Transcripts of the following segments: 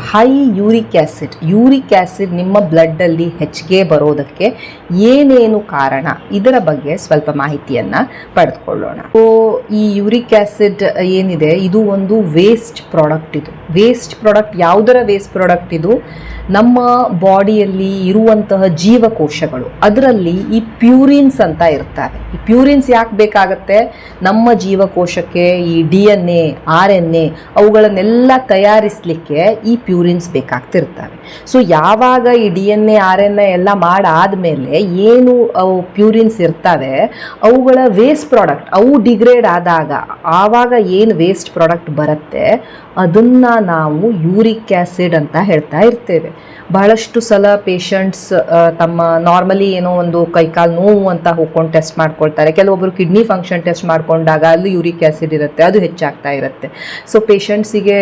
high uric acid uric acid ನಿಮ್ಮ ಬ್ಲಡ್ಡಲ್ಲಿ ಹೆಚ್ಚಿಗೆ ಬರೋದಕ್ಕೆ ಏನೇನು ಕಾರಣ? ಇದರ ಬಗ್ಗೆ ಸ್ವಲ್ಪ ಮಾಹಿತಿಯನ್ನು ಪಡೆದುಕೊಳ್ಳೋಣ. ಸೊ ಈ ಯೂರಿಕ್ ಆ್ಯಸಿಡ್ ಏನಿದೆ? ಇದು ಒಂದು ವೇಸ್ಟ್ ಪ್ರಾಡಕ್ಟ್ ಇದು. ವೇಸ್ಟ್ ಪ್ರಾಡಕ್ಟ್ ಯಾವುದರ ವೇಸ್ಟ್ ಪ್ರಾಡಕ್ಟ್ ಇದು? ನಮ್ಮ ಬಾಡಿಯಲ್ಲಿ ಇರುವಂತಹ ಜೀವಕೋಶಗಳು, ಅದರಲ್ಲಿ ಈ ಪ್ಯೂರಿನ್ಸ್ ಅಂತ ಇರ್ತವೆ. ಈ ಪ್ಯೂರಿನ್ಸ್ ಯಾಕೆ ಬೇಕಾಗತ್ತೆ? ನಮ್ಮ ಜೀವಕೋಶಕ್ಕೆ ಈ D N A, R N A ಅವುಗಳನ್ನೆಲ್ಲ ತಯಾರಿಸಲಿಕ್ಕೆ ಈ ಪ್ಯೂರಿನ್ಸ್ ಬೇಕಾಗ್ತಿರ್ತವೆ. ಸೊ ಯಾವಾಗ ಈ D N A, R N A ಎಲ್ಲ ಮಾಡಾದ್ಮೇಲೆ ಏನು ಅವು ಪ್ಯೂರಿನ್ಸ್ ಇರ್ತವೆ, ಅವುಗಳ ವೇಸ್ಟ್ ಪ್ರಾಡಕ್ಟ್ ಅವು ಡಿಗ್ರೇಡ್ ಆದಾಗ ಆವಾಗ ಏನು ವೇಸ್ಟ್ ಪ್ರಾಡಕ್ಟ್ ಬರುತ್ತೆ, ಅದನ್ನು ನಾವು ಯೂರಿಕ್ ಆ್ಯಸಿಡ್ ಅಂತ ಹೇಳ್ತಾ ಇರ್ತೇವೆ. ಬಹಳಷ್ಟು ಸಲ ಪೇಷಂಟ್ಸ್ ತಮ್ಮ ನಾರ್ಮಲಿ ಏನೋ ಒಂದು ಕೈಕಾಲು ನೋವು ಅಂತ ಹೋಗ್ಕೊಂಡು ಟೆಸ್ಟ್ ಮಾಡ್ಕೊಳ್ತಾರೆ. ಕೆಲವೊಬ್ಬರು ಕಿಡ್ನಿ ಫಂಕ್ಷನ್ ಟೆಸ್ಟ್ ಮಾಡಿಕೊಂಡಾಗ ಅಲ್ಲಿ ಯೂರಿಕ್ ಆ್ಯಸಿಡ್ ಇರುತ್ತೆ, ಅದು ಹೆಚ್ಚಾಗ್ತಾ ಇರುತ್ತೆ. ಸೊ ಪೇಷಂಟ್ಸಿಗೆ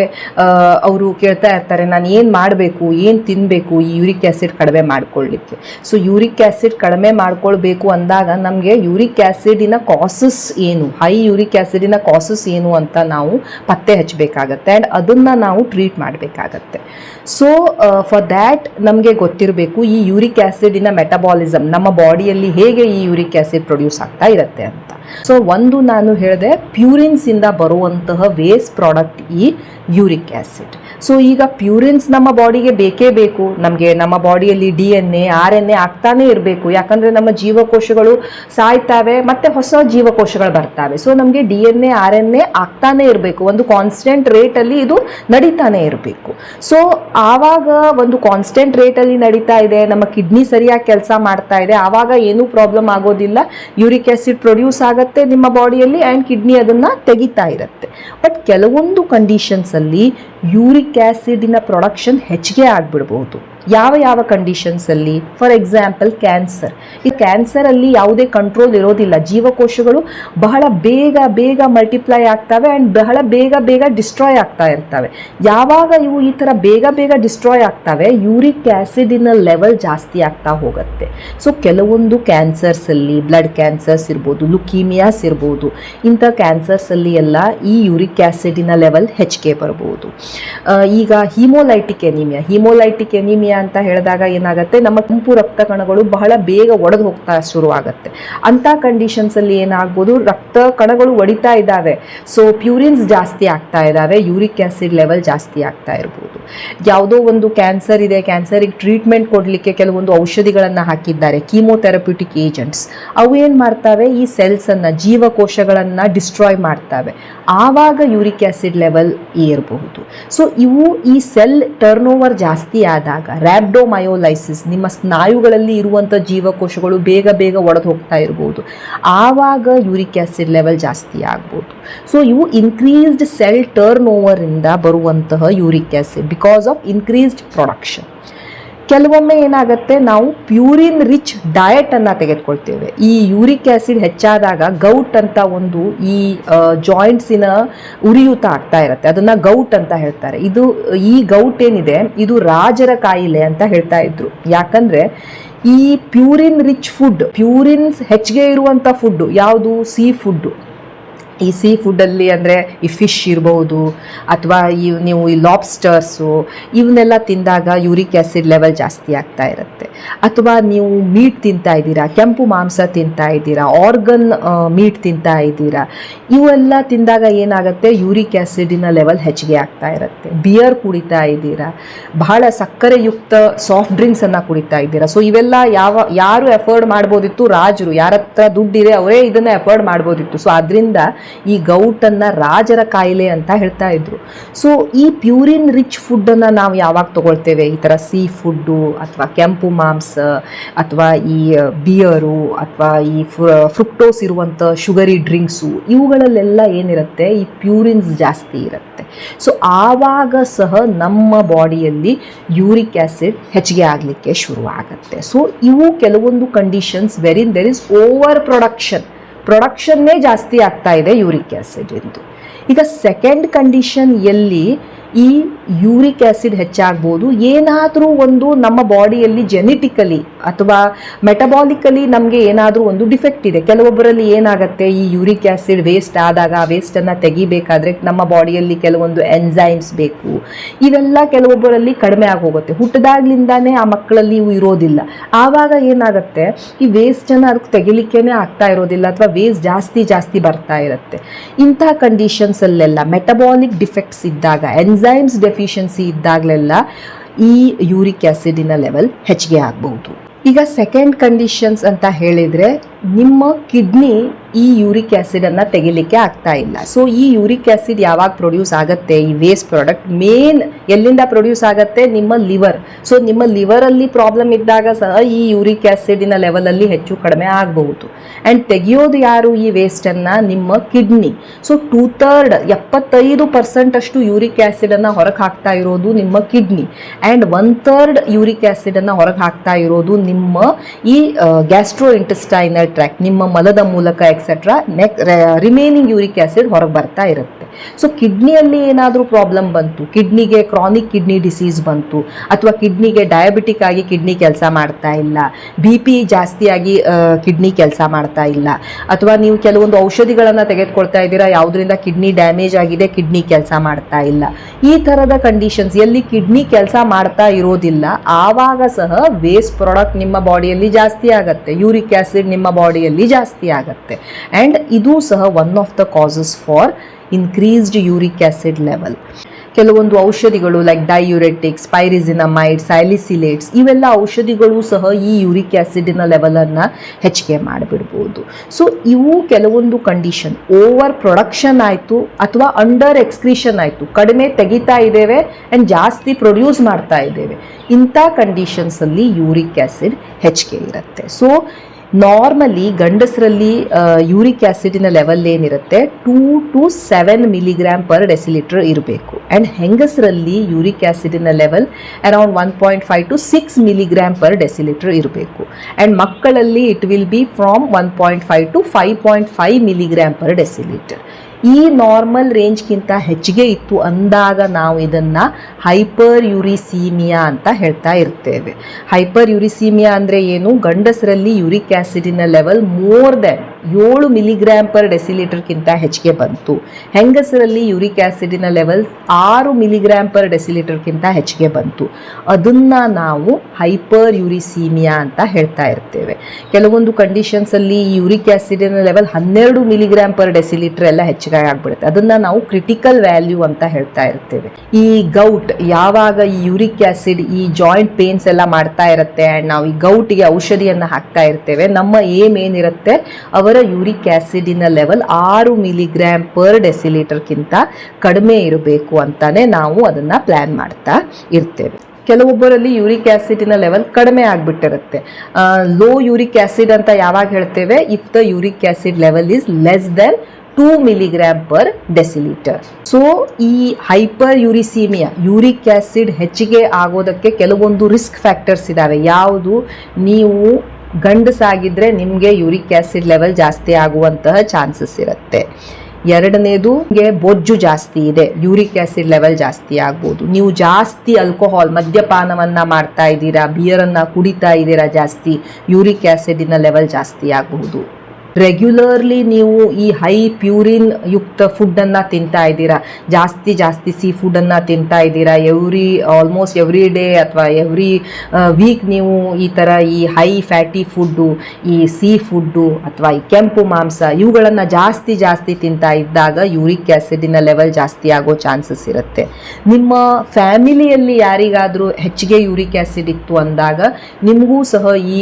ಅವರು ಕೇಳ್ತಾ ಇರ್ತಾರೆ, ನಾನು ಏನು ಮಾಡಬೇಕು, ಏನು ತಿನ್ನಬೇಕು ಈ ಯೂರಿಕ್ ಆ್ಯಸಿಡ್ ಕಡಿಮೆ ಮಾಡ್ಕೊಳ್ಳಿಕ್ಕೆ ಸೊ ಯೂರಿಕ್ ಆ್ಯಸಿಡ್ ಕಡಿಮೆ ಮಾಡ್ಕೊಳ್ಬೇಕು ಅಂದಾಗ ನಮಗೆ ಯೂರಿಕ್ ಆ್ಯಸಿಡಿನ ಕಾಸಸ್ ಏನು? ಹೈ ಯೂರಿಕ್ ಆ್ಯಸಿಡಿನ ಕಾಸಸ್ ಏನು ಅಂತ ನಾವು ಪತ್ತೆ ಹಚ್ಚಬೇಕಾಗತ್ತೆ ಆ್ಯಂಡ್ ಅದನ್ನು ನಾವು ಟ್ರೀಟ್ ಮಾಡಬೇಕಾಗತ್ತೆ. ಸೊ ಫಾರ್ ದ್ಯಾಟ್ ನಮಗೆ ಗೊತ್ತಿರಬೇಕು ಈ ಯೂರಿಕ್ ಆ್ಯಸಿಡಿನ ಮೆಟಬಾಲಿಸಮ್ ನಮ್ಮ ಬಾಡಿಯಲ್ಲಿ ಹೇಗೆ ಈ ಯೂರಿಕ್ ಆ್ಯಸಿಡ್ ಪ್ರೊಡ್ಯೂಸ್ ಆಗ್ತಾ ಇರುತ್ತೆ ಅಂತ. ಸೊ ಒಂದು ನಾನು ಹೇಳಿದೆ ಪ್ಯೂರಿನ್ಸಿಂದ ಬರುವಂತಹ ವೇಸ್ಟ್ ಪ್ರಾಡಕ್ಟ್ ಈ ಯೂರಿಕ್ ಆ್ಯಸಿಡ್ ಸೊ ಈಗ ಪ್ಯೂರಿನ್ಸ್ ನಮ್ಮ ಬಾಡಿಗೆ ಬೇಕೇ ಬೇಕು. ನಮಗೆ ನಮ್ಮ ಬಾಡಿಯಲ್ಲಿ D N A R N A ಆಗ್ತಾನೆ ಇರಬೇಕು. ಯಾಕಂದರೆ ನಮ್ಮ ಜೀವಕೋಶಗಳು ಸಾಯ್ತಾವೆ, ಮತ್ತು ಹೊಸ ಜೀವಕೋಶಗಳು ಬರ್ತವೆ. ಸೊ ನಮಗೆ D N A R N A ಆಗ್ತಾನೆ ಇರಬೇಕು. ಒಂದು ಕಾನ್ಸ್ಟೆಂಟ್ ರೇಟಲ್ಲಿ ಇದು ನಡೀತಾನೆ ಇರಬೇಕು. ಸೊ ಆವಾಗ ಒಂದು ಕಾನ್ಸ್ಟೆಂಟ್ ರೇಟಲ್ಲಿ ನಡೀತಾ ಇದೆ, ನಮ್ಮ ಕಿಡ್ನಿ ಸರಿಯಾಗಿ ಕೆಲಸ ಮಾಡ್ತಾ ಇದೆ, ಆವಾಗ ಏನೂ ಪ್ರಾಬ್ಲಮ್ ಆಗೋದಿಲ್ಲ. ಯೂರಿಕ್ ಆ್ಯಸಿಡ್ ಪ್ರೊಡ್ಯೂಸ್ ಆಗುತ್ತೆ ನಿಮ್ಮ ಬಾಡಿಯಲ್ಲಿ ಆ್ಯಂಡ್ ಕಿಡ್ನಿ ಅದನ್ನು ತೆಗಿತಾ ಇರುತ್ತೆ. ಬಟ್ ಕೆಲವೊಂದು ಕಂಡೀಷನ್ಸಲ್ಲಿ ಯೂರಿಕ್ ಆ್ಯಸಿಡಿನ ಪ್ರೊಡಕ್ಷನ್ ಹೆಚ್ಚಿಗೆ ಆಗಿಬಿಡ್ಬೋದು. ಯಾವ ಯಾವ ಕಂಡೀಷನ್ಸಲ್ಲಿ ಫಾರ್ ಎಕ್ಸಾಂಪಲ್ ಕ್ಯಾನ್ಸರ್ ಈ ಕ್ಯಾನ್ಸರಲ್ಲಿ ಯಾವುದೇ ಕಂಟ್ರೋಲ್ ಇರೋದಿಲ್ಲ. ಜೀವಕೋಶಗಳು ಬಹಳ ಬೇಗ ಬೇಗ ಮಲ್ಟಿಪ್ಲೈ ಆಗ್ತವೆ ಆ್ಯಂಡ್ ಬಹಳ ಬೇಗ ಬೇಗ ಡಿಸ್ಟ್ರಾಯ್ ಆಗ್ತಾ ಇರ್ತವೆ. ಯಾವಾಗ ಇವು ಈ ಥರ ಬೇಗ ಬೇಗ ಡಿಸ್ಟ್ರಾಯ್ ಆಗ್ತವೆ, ಯೂರಿಕ್ ಆ್ಯಸಿಡಿನ ಲೆವೆಲ್ ಜಾಸ್ತಿ ಆಗ್ತಾ ಹೋಗುತ್ತೆ. ಸೊ ಕೆಲವೊಂದು ಕ್ಯಾನ್ಸರ್ಸಲ್ಲಿ ಬ್ಲಡ್ ಕ್ಯಾನ್ಸರ್ಸ್ ಇರ್ಬೋದು ಲುಕೀಮಿಯಾಸ್ ಇರ್ಬೋದು, ಇಂಥ ಕ್ಯಾನ್ಸರ್ಸಲ್ಲಿ ಎಲ್ಲ ಈ ಯೂರಿಕ್ ಆ್ಯಸಿಡಿನ ಲೆವೆಲ್ ಹೆಚ್ಚಿಗೆ ಬರ್ಬೋದು. ಈಗ ಹಿಮೋಲೈಟಿಕ್ ಎನಿಮಿಯಾ ಹಿಮೋಲೈಟಿಕ್ ಎನಿಮಿಯಾ ಅಂತ ಹೇಳಿದಾಗ ಏನಾಗುತ್ತೆ? ನಮ್ಮ ಕೆಂಪು ರಕ್ತ ಕಣಗಳು ಬಹಳ ಬೇಗ ಒಡೆದು ಹೋಗ್ತಾ ಶುರು ಆಗುತ್ತೆ ಅಂಥ ಕಂಡೀಷನ್ಸಲ್ಲಿ ಏನಾಗ್ಬೋದು? ರಕ್ತ ಕಣಗಳು ಒಡಿತಾ ಇದ್ದಾವೆ. ಸೊ ಪ್ಯೂರಿನ್ಸ್ ಜಾಸ್ತಿ ಆಗ್ತಾ ಇದ್ದಾವೆ. ಯೂರಿಕ್ ಆ್ಯಸಿಡ್ ಲೆವೆಲ್ ಜಾಸ್ತಿ ಆಗ್ತಾ ಇರ್ಬೋದು. ಯಾವುದೋ ಒಂದು ಕ್ಯಾನ್ಸರ್ ಇದೆ. ಕ್ಯಾನ್ಸರಿಗೆ ಟ್ರೀಟ್ಮೆಂಟ್ ಕೊಡಲಿಕ್ಕೆ ಕೆಲವೊಂದು ಔಷಧಿಗಳನ್ನು ಹಾಕಿದ್ದಾರೆ. ಕೀಮೋಥೆರಪ್ಯೂಟಿಕ್ ಏಜೆಂಟ್ಸ್ ಅವು ಏನು ಮಾಡ್ತಾವೆ? ಈ ಸೆಲ್ಸನ್ನು ಜೀವಕೋಶಗಳನ್ನು ಡಿಸ್ಟ್ರಾಯ್ ಮಾಡ್ತಾವೆ. ಆವಾಗ ಯೂರಿಕ್ ಆ್ಯಸಿಡ್ ಲೆವೆಲ್ ಏರಬಹುದು ಸೊ ಇವು ಈ ಸೆಲ್ ಟರ್ನ್ ಓವರ್ ಜಾಸ್ತಿ ಆದಾಗ ರ್ಯಾಬ್ಡೋಮಯೋಲೈಸಿಸ್ ನಿಮ್ಮ ಸ್ನಾಯುಗಳಲ್ಲಿ ಇರುವಂಥ ಜೀವಕೋಶಗಳು ಬೇಗ ಬೇಗ ಒಡೆದು ಹೋಗ್ತಾ ಇರ್ಬೋದು. ಆವಾಗ ಯೂರಿಕ್ ಆ್ಯಸಿಡ್ ಲೆವೆಲ್ ಜಾಸ್ತಿ ಆಗ್ಬೋದು. ಸೊ ಇವು ಇನ್ಕ್ರೀಸ್ಡ್ ಸೆಲ್ ಟರ್ನ್ ಓವರಿಂದ ಬರುವಂತಹ uric acid because of increased production ಕೆಲವೊಮ್ಮೆ ಏನಾಗುತ್ತೆ, ನಾವು ಪ್ಯೂರಿನ್ ರಿಚ್ ಡಯೆಟನ್ನು ತೆಗೆದುಕೊಳ್ತೇವೆ. ಈ ಯೂರಿಕ್ ಆಸಿಡ್ ಹೆಚ್ಚಾದಾಗ ಗೌಟ್ ಅಂತ ಒಂದು ಈ ಜಾಯಿಂಟ್ಸಿನ ಉರಿಯೂತ ಆಗ್ತಾ ಇರುತ್ತೆ. ಅದನ್ನು ಗೌಟ್ ಅಂತ ಹೇಳ್ತಾರೆ. ಇದು, ಈ ಗೌಟ್ ಏನಿದೆ, ಇದು ರಾಜರ ಕಾಯಿಲೆ ಅಂತ ಹೇಳ್ತಾ ಇದ್ರು. ಯಾಕಂದರೆ, ಈ ಪ್ಯೂರಿನ್ ರಿಚ್ ಫುಡ್, ಪ್ಯೂರಿನ್ಸ್ ಹೆಚ್ಚಿಗೆ ಇರುವಂಥ ಫುಡ್ ಯಾವುದು? Sea food. ಈ ಸೀ ಫುಡ್ಡಲ್ಲಿ ಅಂದರೆ ಈ ಫಿಶ್ ಇರ್ಬೋದು, ಅಥವಾ ಈ ನೀವು ಈ ಲಾಬ್ಸ್ಟರ್ಸು ಇವನ್ನೆಲ್ಲ ತಿಂದಾಗ ಯೂರಿಕ್ ಆ್ಯಸಿಡ್ ಲೆವೆಲ್ ಜಾಸ್ತಿ ಆಗ್ತಾ ಇರುತ್ತೆ. ಅಥವಾ ನೀವು ಮೀಟ್ ತಿಂತಾ ಇದ್ದೀರಾ, ಕೆಂಪು ಮಾಂಸ ತಿಂತಾ ಇದ್ದೀರಾ ಆರ್ಗನ್ ಮೀಟ್ ತಿಂತಾ ಇದ್ದೀರಾ, ಇವೆಲ್ಲ ತಿಂದಾಗ ಏನಾಗುತ್ತೆ? ಯೂರಿಕ್ ಆ್ಯಸಿಡಿನ ಲೆವೆಲ್ ಹೆಚ್ಚಿಗೆ ಆಗ್ತಾ ಇರುತ್ತೆ. ಬಿಯರ್ ಕುಡಿತಾ ಇದ್ದೀರಾ, ಬಹಳ ಸಕ್ಕರೆಯುಕ್ತ ಸಾಫ್ಟ್ ಡ್ರಿಂಕ್ಸನ್ನು ಕುಡಿತಾ ಇದ್ದೀರಾ. ಸೊ ಇವೆಲ್ಲ ಯಾವ, ಯಾರು ಎಫರ್ಡ್ ಮಾಡ್ಬೋದಿತ್ತು? ರಾಜರು. ಯಾರ ಹತ್ರ ದುಡ್ಡಿದೆ ಅವರೇ ಇದನ್ನು ಎಫರ್ಡ್ ಮಾಡ್ಬೋದಿತ್ತು. ಸೊ ಅದರಿಂದ ಈ ಗೌಟನ್ನು ರಾಜರ ಕಾಯಿಲೆ ಅಂತ ಹೇಳ್ತಾ ಇದ್ರು. ಸೊ ಈ ಪ್ಯೂರಿನ್ ರಿಚ್ ಫುಡ್ಡನ್ನು ನಾವು ಯಾವಾಗ ತಗೊಳ್ತೇವೆ? ಈ ಥರ ಸೀ ಫುಡ್ಡು ಅಥವಾ ಕೆಂಪು ಮಾಂಸ, ಅಥವಾ ಈ ಬಿಯರು ಅಥವಾ ಈ ಫ್ರುಕ್ಟೋಸ್ ಇರುವಂಥ ಶುಗರಿ ಡ್ರಿಂಕ್ಸು ಇವುಗಳಲ್ಲೆಲ್ಲ ಏನಿರುತ್ತೆ? ಈ ಪ್ಯೂರಿನ್ಸ್ ಜಾಸ್ತಿ ಇರುತ್ತೆ. ಸೊ ಆವಾಗ ಸಹ ನಮ್ಮ ಬಾಡಿಯಲ್ಲಿ ಯೂರಿಕ್ ಆ್ಯಸಿಡ್ ಹೆಚ್ಚಿಗೆ ಆಗಲಿಕ್ಕೆ ಶುರು ಆಗುತ್ತೆ ಸೊ ಇವು ಕೆಲವೊಂದು conditions wherein there is over production ಪ್ರೊಡಕ್ಷನ್ನೇ ಜಾಸ್ತಿ ಆಗ್ತಾ ಇದೆ ಯೂರಿಕ್ ಆ್ಯಸಿಡ್ ಇಂದು. ಈಗ ಸೆಕೆಂಡ್ ಕಂಡೀಷನ್ ಎಲ್ಲಿ ಈ ಯೂರಿಕ್ ಆ್ಯಸಿಡ್ ಹೆಚ್ಚಾಗ್ಬೋದು. ಏನಾದರೂ ಒಂದು ನಮ್ಮ ಬಾಡಿಯಲ್ಲಿ ಜೆನೆಟಿಕಲಿ ಅಥವಾ ಮೆಟಬಾಲಿಕಲಿ ನಮಗೆ ಏನಾದರೂ ಒಂದು ಡಿಫೆಕ್ಟ್ ಇದೆ. ಕೆಲವೊಬ್ಬರಲ್ಲಿ ಏನಾಗುತ್ತೆ, ಈ ಯೂರಿಕ್ ಆ್ಯಸಿಡ್ ವೇಸ್ಟ್ ಆದಾಗ ಆ ವೇಸ್ಟನ್ನು ತೆಗಿಬೇಕಾದ್ರೆ ನಮ್ಮ ಬಾಡಿಯಲ್ಲಿ ಕೆಲವೊಂದು ಎನ್ಸೈಮ್ಸ್ ಬೇಕು. ಇವೆಲ್ಲ ಕೆಲವೊಬ್ಬರಲ್ಲಿ ಕಡಿಮೆ ಆಗೋಗುತ್ತೆ. ಹುಟ್ಟದಾಗ್ಲಿಂದಾನೇ ಆ ಮಕ್ಕಳಲ್ಲಿ ಇವು ಇರೋದಿಲ್ಲ. ಆವಾಗ ಏನಾಗುತ್ತೆ, ಈ ವೇಸ್ಟನ್ನು ಅದಕ್ಕೆ ತೆಗಿಲಿಕ್ಕೇ ಆಗ್ತಾ ಇರೋದಿಲ್ಲ ಅಥವಾ ವೇಸ್ಟ್ ಜಾಸ್ತಿ ಜಾಸ್ತಿ ಬರ್ತಾ ಇರುತ್ತೆ. ಇಂತಹ ಕಂಡೀಷನ್ಸಲ್ಲೆಲ್ಲ ಮೆಟಬಾಲಿಕ್ ಡಿಫೆಕ್ಟ್ಸ್ ಇದ್ದಾಗ ಎನ್ಸೈಮ್ಸ್ ಡೆಫಿಷಿಯನ್ಸಿ ಇದ್ದಾಗಲೆಲ್ಲ ಈ ಯೂರಿಕ್ ಆ್ಯಸಿಡಿನ ಲೆವೆಲ್ ಹೆಚ್ಚಿಗೆ ಆಗಬಹುದು. ಈಗ ಸೆಕೆಂಡ್ ಕಂಡೀಷನ್ಸ್ ಅಂತ ಹೇಳಿದರೆ ನಿಮ್ಮ ಕಿಡ್ನಿ ಈ ಯೂರಿಕ್ ಆ್ಯಸಿಡನ್ನು ತೆಗಿಲಿಕ್ಕೆ ಆಗ್ತಾ ಇಲ್ಲ. ಸೊ ಈ ಯೂರಿಕ್ ಆ್ಯಸಿಡ್ ಯಾವಾಗ ಪ್ರೊಡ್ಯೂಸ್ ಆಗುತ್ತೆ? ಈ ವೇಸ್ಟ್ ಪ್ರಾಡಕ್ಟ್ ಮೇನ್ ಎಲ್ಲಿಂದ ಪ್ರೊಡ್ಯೂಸ್ ಆಗುತ್ತೆ? ನಿಮ್ಮ ಲಿವರ್ ಸೊ ನಿಮ್ಮ ಲಿವರಲ್ಲಿ ಪ್ರಾಬ್ಲಮ್ ಇದ್ದಾಗ ಸಹ ಈ ಯೂರಿಕ್ ಆ್ಯಸಿಡಿನ ಲೆವೆಲಲ್ಲಿ ಹೆಚ್ಚು ಕಡಿಮೆ ಆಗಬಹುದು. ಆ್ಯಂಡ್ ತೆಗೆಯೋದು ಯಾರು ಈ ವೇಸ್ಟನ್ನು ನಿಮ್ಮ ಕಿಡ್ನಿ. ಸೊ ಟೂ ತರ್ಡ್ ಎಪ್ಪತ್ತೈದು ಪರ್ಸೆಂಟಷ್ಟು ಯೂರಿಕ್ ಆ್ಯಸಿಡನ್ನು ಹೊರಗೆ ಹಾಕ್ತಾ ಇರೋದು ನಿಮ್ಮ kidney. And one third uric ಆ್ಯಸಿಡನ್ನು ಹೊರಗೆ ಹಾಕ್ತಾ ಇರೋದು ನಿಮ್ಮ ಈ ಗ್ಯಾಸ್ಟ್ರೋ ಇಂಟೆಸ್ಟೈನಲ್ ಟ್ರ್ಯಾಕ್ ನಿಮ್ಮ ಮಲದ ಮೂಲಕ etcetera next remaining uric acid ಹೊರಗೆ ಬರ್ತಾ ಇರುತ್ತೆ. ಸೊ ಕಿಡ್ನಿಯಲ್ಲಿ ಏನಾದರೂ ಪ್ರಾಬ್ಲಮ್ ಬಂತು ಕಿಡ್ನಿಗೆ ಕ್ರಾನಿಕ್ ಕಿಡ್ನಿ ಡಿಸೀಸ್ ಬಂತು, ಅಥವಾ ಕಿಡ್ನಿಗೆ ಡಯಾಬಿಟಿಕ್ ಆಗಿ ಕಿಡ್ನಿ ಕೆಲಸ ಮಾಡ್ತಾ ಇಲ್ಲ ಬಿ ಪಿ ಜಾಸ್ತಿಯಾಗಿ ಕಿಡ್ನಿ ಕೆಲಸ ಮಾಡ್ತಾ ಇಲ್ಲ, ಅಥವಾ ನೀವು ಕೆಲವೊಂದು ಔಷಧಿಗಳನ್ನು ತೆಗೆದುಕೊಳ್ತಾ ಇದ್ದೀರಾ, ಯಾವುದರಿಂದ ಕಿಡ್ನಿ ಡ್ಯಾಮೇಜ್ ಆಗಿದೆ ಕಿಡ್ನಿ ಕೆಲಸ ಮಾಡ್ತಾ ಇಲ್ಲ. ಈ ಥರದ ಕಂಡೀಷನ್ಸ್ ಎಲ್ಲಿ ಕಿಡ್ನಿ ಕೆಲಸ ಮಾಡ್ತಾ ಇರೋದಿಲ್ಲ, ಆವಾಗ ಸಹ ವೇಸ್ಟ್ ಪ್ರಾಡಕ್ಟ್ ನಿಮ್ಮ ಬಾಡಿಯಲ್ಲಿ ಜಾಸ್ತಿ ಆಗುತ್ತೆ ಯೂರಿಕ್ ಆ್ಯಸಿಡ್ ನಿಮ್ಮ ಬಾಡಿಯಲ್ಲಿ ಜಾಸ್ತಿ ಆಗುತ್ತೆ. ಆ್ಯಂಡ್ ಇದು ಸಹ one of the causes for increased uric acid level ಕೆಲವೊಂದು ಔಷಧಿಗಳು ಲೈಕ್ ಡೈಯುರೆಟಿಕ್ಸ್ ಪೈರಿಸಿನಮೈಡ್ ಸೈಲಿಸಿಲೇಟ್ಸ್ ಇವೆಲ್ಲ ಔಷಧಿಗಳು ಸಹ ಈ ಯೂರಿಕ್ ಆ್ಯಸಿಡಿನ ಲೆವೆಲನ್ನು ಹೆಚ್ಚಿಗೆ ಮಾಡಿಬಿಡ್ಬೋದು. ಸೊ ಇವು ಕೆಲವೊಂದು ಕಂಡೀಷನ್ ಓವರ್ ಪ್ರೊಡಕ್ಷನ್ ಆಯಿತು ಅಥವಾ ಅಂಡರ್ ಎಕ್ಸ್ಕ್ರೀಷನ್ ಆಯಿತು. ಕಡಿಮೆ ತೆಗಿತಾ ಇದ್ದೇವೆ ಆ್ಯಂಡ್ ಜಾಸ್ತಿ ಪ್ರೊಡ್ಯೂಸ್ ಮಾಡ್ತಾ ಇದ್ದೇವೆ. ಇಂಥ ಕಂಡೀಷನ್ಸಲ್ಲಿ ಯೂರಿಕ್ ಆ್ಯಸಿಡ್ ಹೆಚ್ಚಿಗೆ ಇರುತ್ತೆ. ಸೊ ನಾರ್ಮಲಿ ಗಂಡಸರಲ್ಲಿ ಯೂರಿಕ್ ಆ್ಯಸಿಡಿನ ಲೆವೆಲ್ ಏನಿರುತ್ತೆ? Two to seven milligram per decilitre ಇರಬೇಕು. ಆ್ಯಂಡ್ ಹೆಂಗಸರಲ್ಲಿ uric ಆ್ಯಸಿಡಿನ level around one point five to six milligram per decilitre ಇರಬೇಕು. ಆ್ಯಂಡ್ ಮಕ್ಕಳಲ್ಲಿ it will be from one point five to five point five milligram per decilitre ಈ normal ರೇಂಜ್ಗಿಂತ ಹೆಚ್ಚಿಗೆ ಇತ್ತು ಅಂದಾಗ ನಾವು ಇದನ್ನು ಹೈಪರ್ ಯುರಿಸೀಮಿಯಾ ಅಂತ ಹೇಳ್ತಾ ಇರ್ತೇವೆ. ಹೈಪರ್ ಯುರಿಸೀಮಿಯಾ ಅಂದರೆ ಏನು? ಗಂಡಸರಲ್ಲಿ ಯುರಿಕ್ ಆ್ಯಸಿಡಿನ ಲೆವೆಲ್ ಮೋರ್ ದೆನ್ ಏಳು ಮಿಲಿಗ್ರಾಮ್ ಪರ್ ಡೆಸಿಲೀಟರ್ಗಿಂತ ಹೆಚ್ಚಿಗೆ ಬಂತು. ಹೆಂಗಸರಲ್ಲಿ ಯೂರಿಕ್ ಆ್ಯಸಿಡಿನ ಲೆವೆಲ್ ಆರು ಮಿಲಿಗ್ರಾಮ್ ಪರ್ ಡೆಸಿಲೀಟರ್ಗಿಂತ ಹೆಚ್ಚಿಗೆ ಬಂತು. ಅದನ್ನು ನಾವು ಹೈಪರ್ ಯೂರಿಸೀಮಿಯಾ ಅಂತ ಹೇಳ್ತಾ ಇರ್ತೇವೆ. ಕೆಲವೊಂದು ಕಂಡೀಷನ್ಸಲ್ಲಿ ಯೂರಿಕ್ ಆ್ಯಸಿಡಿನ ಲೆವೆಲ್ ಹನ್ನೆರಡು ಮಿಲಿಗ್ರಾಮ್ ಪರ್ ಡೆಸಿಲೀಟರ್ ಎಲ್ಲ ಹೆಚ್ಚಿಗೆ ಆಗಿಬಿಡುತ್ತೆ. ಅದನ್ನು ನಾವು ಕ್ರಿಟಿಕಲ್ ವ್ಯಾಲ್ಯೂ ಅಂತ ಹೇಳ್ತಾ ಇರ್ತೇವೆ. ಈ ಗೌಟ್ ಯಾವಾಗ ಈ ಯೂರಿಕ್ ಆ್ಯಸಿಡ್ ಈ ಜಾಯಿಂಟ್ ಪೇನ್ಸ್ ಎಲ್ಲ ಮಾಡ್ತಾ ಇರುತ್ತೆ ಆ್ಯಂಡ್ ನಾವು ಈ ಗೌಟಿಗೆ ಔಷಧಿಯನ್ನು ಹಾಕ್ತಾ ಇರ್ತೇವೆ, ನಮ್ಮ ಏಮ್ ಏನಿರುತ್ತೆ ಅವರ ಯೂರಿಕ್ ಆ್ಯಸಿಡಿನ ಲೆವೆಲ್ ಆರು ಮಿಲಿಗ್ರಾಮ್ ಪರ್ ಡೆಸಿಲೀಟರ್ಗಿಂತ ಕಡಿಮೆ ಇರಬೇಕು ಅಂತಾನೆ ನಾವು ಅದನ್ನು ಪ್ಲ್ಯಾನ್ ಮಾಡ್ತಾ ಇರ್ತೇವೆ. ಕೆಲವೊಬ್ಬರಲ್ಲಿ ಯೂರಿಕ್ ಆ್ಯಸಿಡಿನ ಲೆವೆಲ್ ಕಡಿಮೆ ಆಗಿಬಿಟ್ಟಿರುತ್ತೆ. ಲೋ ಯೂರಿಕ್ ಆ್ಯಸಿಡ್ ಅಂತ ಯಾವಾಗ ಹೇಳ್ತೇವೆ? If the uric acid level is less than two milligram per decilitre so ಈ ಹೈಪರ್ ಯೂರಿಸೀಮಿಯಾ ಯೂರಿಕ್ ಆ್ಯಸಿಡ್ ಹೆಚ್ಚಿಗೆ ಆಗೋದಕ್ಕೆ ಕೆಲವೊಂದು ರಿಸ್ಕ್ ಫ್ಯಾಕ್ಟರ್ಸ್ ಇದ್ದಾವೆ ಯಾವುದು? ನೀವು ಗಂಡಸಾಗಿದ್ದರೆ ನಿಮಗೆ ಯೂರಿಕ್ ಆ್ಯಸಿಡ್ ಲೆವೆಲ್ ಜಾಸ್ತಿ ಆಗುವಂತಹ ಚಾನ್ಸಸ್ ಇರುತ್ತೆ. ಎರಡನೇದು, ನಿಮಗೆ ಬೊಜ್ಜು ಜಾಸ್ತಿ ಇದೆ, ಯೂರಿಕ್ ಆ್ಯಸಿಡ್ ಲೆವೆಲ್ ಜಾಸ್ತಿ ಆಗ್ಬೋದು ನೀವು ಜಾಸ್ತಿ ಆಲ್ಕೋಹಾಲ್ ಮದ್ಯಪಾನವನ್ನು ಮಾಡ್ತಾ ಇದ್ದೀರಾ ಬಿಯರನ್ನು ಕುಡಿತಾ ಇದ್ದೀರಾ ಜಾಸ್ತಿ, ಯೂರಿಕ್ ಆ್ಯಸಿಡಿನ ಲೆವೆಲ್ ಜಾಸ್ತಿ ಆಗಬಹುದು ರೆಗ್ಯುಲರ್ಲಿ ನೀವು ಈ ಹೈ ಪ್ಯೂರಿನ್ ಯುಕ್ತ ಫುಡ್ಡನ್ನು ತಿಂತಾ ಇದ್ದೀರಾ? ಜಾಸ್ತಿ ಜಾಸ್ತಿ ಸೀ ಫುಡ್ಡನ್ನು ತಿಂತಾ ಇದ್ದೀರಾ? ಎವ್ರಿ ಆಲ್ಮೋಸ್ಟ್ ಎವ್ರಿ ಡೇ ಅಥವಾ ಎವ್ರಿ ವೀಕ್ ನೀವು ಈ ಥರ ಈ ಹೈ ಫ್ಯಾಟಿ ಫುಡ್ಡು ಈ ಸೀ ಫುಡ್ಡು ಅಥವಾ ಈ ಕೆಂಪು ಮಾಂಸ ಇವುಗಳನ್ನು ಜಾಸ್ತಿ ಜಾಸ್ತಿ ತಿಂತಾ ಇದ್ದಾಗ ಯೂರಿಕ್ ಆ್ಯಸಿಡಿನ ಲೆವೆಲ್ ಜಾಸ್ತಿ ಆಗೋ ಚಾನ್ಸಸ್ ಇರುತ್ತೆ. ನಿಮ್ಮ ಫ್ಯಾಮಿಲಿಯಲ್ಲಿ ಯಾರಿಗಾದರೂ ಹೆಚ್ಚಿಗೆ ಯೂರಿಕ್ ಆ್ಯಸಿಡ್ ಇತ್ತು ಅಂದಾಗ ನಿಮಗೂ ಸಹ ಈ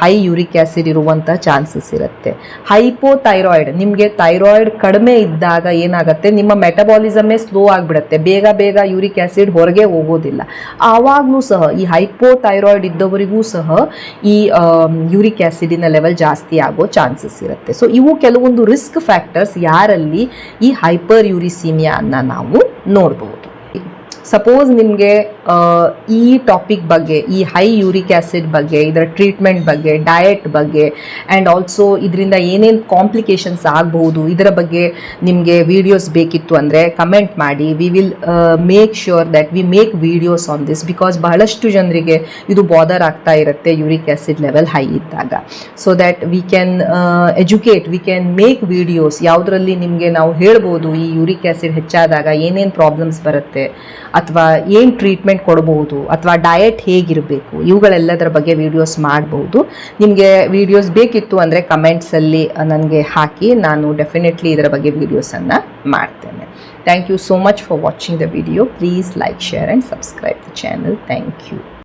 ಹೈ ಯೂರಿಕ್ ಆ್ಯಸಿಡ್ ಇರುವಂಥ ಚಾನ್ಸಸ್ ಇರುತ್ತೆ. ಹೈಪೋಥೈರಾಯ್ಡ್ ನಿಮಗೆ ಥೈರಾಯ್ಡ್ ಕಡಿಮೆ ಇದ್ದಾಗ ಏನಾಗುತ್ತೆ? ನಿಮ್ಮ ಮೆಟಬಾಲಿಸಮೇ ಸ್ಲೋ ಆಗಿಬಿಡುತ್ತೆ. ಬೇಗ ಬೇಗ ಯೂರಿಕ್ ಆ್ಯಸಿಡ್ ಹೊರಗೆ ಹೋಗೋದಿಲ್ಲ. ಆವಾಗಲೂ ಸಹ ಈ ಹೈಪೋಥೈರಾಯ್ಡ್ ಇದ್ದವರಿಗೂ ಸಹ ಈ ಯೂರಿಕ್ ಆ್ಯಸಿಡಿನ ಲೆವೆಲ್ ಜಾಸ್ತಿ ಆಗೋ ಚಾನ್ಸಸ್ ಇರುತ್ತೆ. ಸೊ ಇವು ಕೆಲವೊಂದು ರಿಸ್ಕ್ ಫ್ಯಾಕ್ಟರ್ಸ್ ಯಾರಲ್ಲಿ ಈ ಹೈಪರ್ ಯೂರಿಸೀಮಿಯಾ ಅನ್ನ ನಾವು ನೋಡ್ಬೋದು. ಸಪೋಸ್ ನಿಮಗೆ ಈ ಟಾಪಿಕ್ ಬಗ್ಗೆ, ಈ ಹೈ ಯೂರಿಕ್ ಆ್ಯಸಿಡ್ ಬಗ್ಗೆ, ಇದರ ಟ್ರೀಟ್ಮೆಂಟ್ ಬಗ್ಗೆ ಡಯಟ್ ಬಗ್ಗೆ ಆ್ಯಂಡ್ ಆಲ್ಸೋ ಇದರಿಂದ ಏನೇನು ಕಾಂಪ್ಲಿಕೇಶನ್ಸ್ ಆಗಬಹುದು, ಇದರ ಬಗ್ಗೆ ನಿಮಗೆ ವಿಡಿಯೋಸ್ ಬೇಕಿತ್ತು ಅಂದರೆ ಕಮೆಂಟ್ ಮಾಡಿ. We will make sure that we make videos on this because ಬಹಳಷ್ಟು ಜನರಿಗೆ ಇದು ಬಾದರ್ ಆಗ್ತಾ ಇರುತ್ತೆ ಯೂರಿಕ್ ಆ್ಯಸಿಡ್ ಲೆವೆಲ್ ಹೈ ಇದ್ದಾಗ. So that we can educate we can make videos ಯಾವುದರಲ್ಲಿ ನಿಮಗೆ ನಾವು ಹೇಳ್ಬೋದು ಈ ಯೂರಿಕ್ ಆ್ಯಸಿಡ್ ಹೆಚ್ಚಾದಾಗ ಏನೇನು ಪ್ರಾಬ್ಲಮ್ಸ್ ಬರುತ್ತೆ, ಅಥವಾ ಏನು ಟ್ರೀಟ್ಮೆಂಟ್ ಕೊಡ್ಬೋದು ಅಥವಾ ಡಯಟ್ ಹೇಗಿರಬೇಕು, ಇವುಗಳೆಲ್ಲದರ ಬಗ್ಗೆ ವಿಡಿಯೋಸ್ ಮಾಡಬಹುದು ನಿಮಗೆ ವಿಡಿಯೋಸ್ ಬೇಕಿತ್ತು ಅಂದರೆ ಕಮೆಂಟ್ಸಲ್ಲಿ ನನಗೆ ಹಾಕಿ, ನಾನು ಡೆಫಿನೆಟ್ಲಿ ಇದರ ಬಗ್ಗೆ ವಿಡಿಯೋಸನ್ನು ಮಾಡ್ತೇನೆ. Thank you so much for watching the video please like share and subscribe the channel thank you